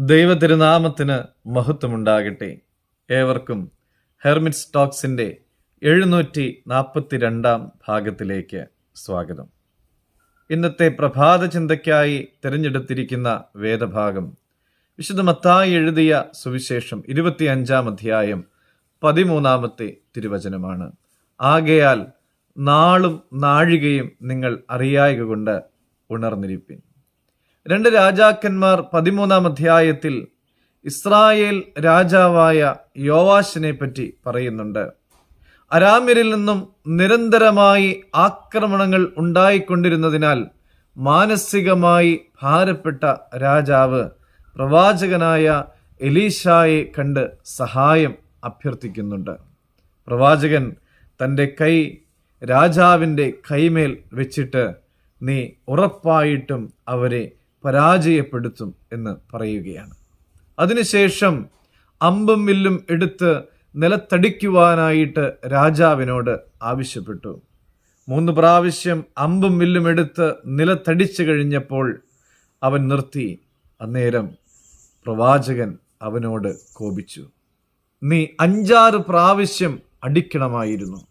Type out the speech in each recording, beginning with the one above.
ദൈവ തിരുനാമത്തിന് മഹത്വമുണ്ടാകട്ടെ. ഏവർക്കും ഹെർമിറ്റ് സ്റ്റോക്സിന്റെ എഴുന്നൂറ്റി നാൽപ്പത്തി രണ്ടാം ഭാഗത്തിലേക്ക് സ്വാഗതം. ഇന്നത്തെ പ്രഭാത ചിന്തയ്ക്കായി തിരഞ്ഞെടുത്തിരിക്കുന്ന വേദഭാഗം വിശുദ്ധ മത്തായി എഴുതിയ സുവിശേഷം ഇരുപത്തി അഞ്ചാം അധ്യായം പതിമൂന്നാമത്തെ തിരുവചനമാണ്. ആകയാൽ നാളും നാഴികയും നിങ്ങൾ അറിയായക കൊണ്ട് ഉണർന്നിരിപ്പിൻ. രണ്ട് രാജാക്കന്മാർ പതിമൂന്നാം അധ്യായത്തിൽ ഇസ്രായേൽ രാജാവായ യോവാശിനെ പറ്റി പറയുന്നുണ്ട്. അരാമ്യരിൽ നിന്നും നിരന്തരമായി ആക്രമണങ്ങൾ ഉണ്ടായിക്കൊണ്ടിരുന്നതിനാൽ മാനസികമായി ഭാരപ്പെട്ട രാജാവ് പ്രവാചകനായ എലീഷായെ കണ്ട് സഹായം അഭ്യർത്ഥിക്കുന്നുണ്ട്. പ്രവാചകൻ തന്റെ കൈ രാജാവിന്റെ കൈമേൽ വെച്ചിട്ട് നീ ഉറപ്പായിട്ടും അവരെ പരാജയപ്പെടുത്തും എന്ന് പറയുകയാണ്. അതിനുശേഷം അമ്പും വില്ലും എടുത്ത് നിലത്തടിക്കുവാനായിട്ട് രാജാവിനോട് ആവശ്യപ്പെട്ടു. മൂന്ന് പ്രാവശ്യം അമ്പും വില്ലും എടുത്ത് നിലത്തടിച്ചു കഴിഞ്ഞപ്പോൾ അവൻ നിർത്തി. അന്നേരം പ്രവാചകൻ അവനോട് കോപിച്ചു. നീ അഞ്ചാറ് പ്രാവശ്യം അടിക്കണമായിരുന്നു.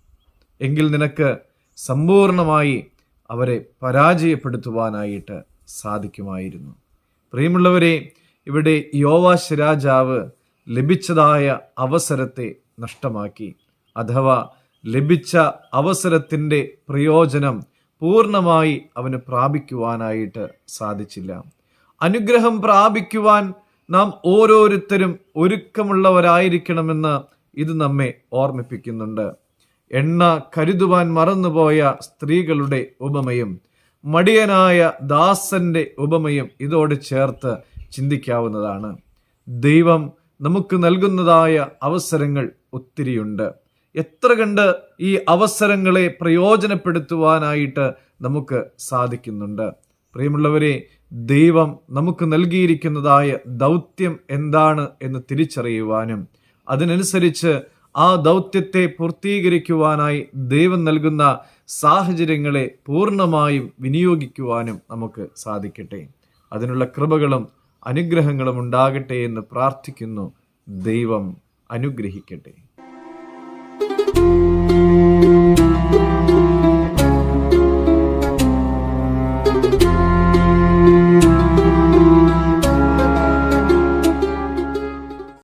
എങ്കിൽ നിനക്ക് സമ്പൂർണമായി അവരെ പരാജയപ്പെടുത്തുവാനായിട്ട് സാധിക്കുമായിരുന്നു. പ്രിയമുള്ളവരെ ഇവിടെ യോവാശ് രാജാവ് ലഭിച്ചതായ അവസരത്തെ നഷ്ടമാക്കി. അഥവാ ലഭിച്ച അവസരത്തിന്റെ പ്രയോജനം പൂർണമായി അവന് പ്രാപിക്കുവാനായിട്ട് സാധിച്ചില്ല. അനുഗ്രഹം പ്രാപിക്കുവാൻ നാം ഓരോരുത്തരും ഒരുക്കമുള്ളവരായിരിക്കണമെന്ന് ഇത് നമ്മെ ഓർമ്മിപ്പിക്കുന്നുണ്ട്. എണ്ണ കരുതുവാൻ മറന്നുപോയ സ്ത്രീകളുടെ ഉപമയും മടിയനായ ദാസന്റെ ഉപമയും ഇതോട് ചേർത്ത് ചിന്തിക്കാവുന്നതാണ്. ദൈവം നമുക്ക് നൽകുന്നതായ അവസരങ്ങൾ ഒത്തിരിയുണ്ട്. എത്ര കണ്ട് ഈ അവസരങ്ങളെ പ്രയോജനപ്പെടുത്തുവാനായിട്ട് നമുക്ക് സാധിക്കുന്നുണ്ട്. പ്രിയമുള്ളവരെ ദൈവം നമുക്ക് നൽകിയിരിക്കുന്നതായ ദൗത്യം എന്താണ് എന്ന് തിരിച്ചറിയുവാനും അതിനനുസരിച്ച് ആ ദൗത്യത്തെ പൂർത്തീകരിക്കുവാനായി ദൈവം നൽകുന്ന സാഹചര്യങ്ങളെ പൂർണമായും വിനിയോഗിക്കുവാനും നമുക്ക് സാധിക്കട്ടെ. അതിനുള്ള കൃപകളും അനുഗ്രഹങ്ങളും ഉണ്ടാകട്ടെ എന്ന് പ്രാർത്ഥിക്കുന്നു. ദൈവം അനുഗ്രഹിക്കട്ടെ.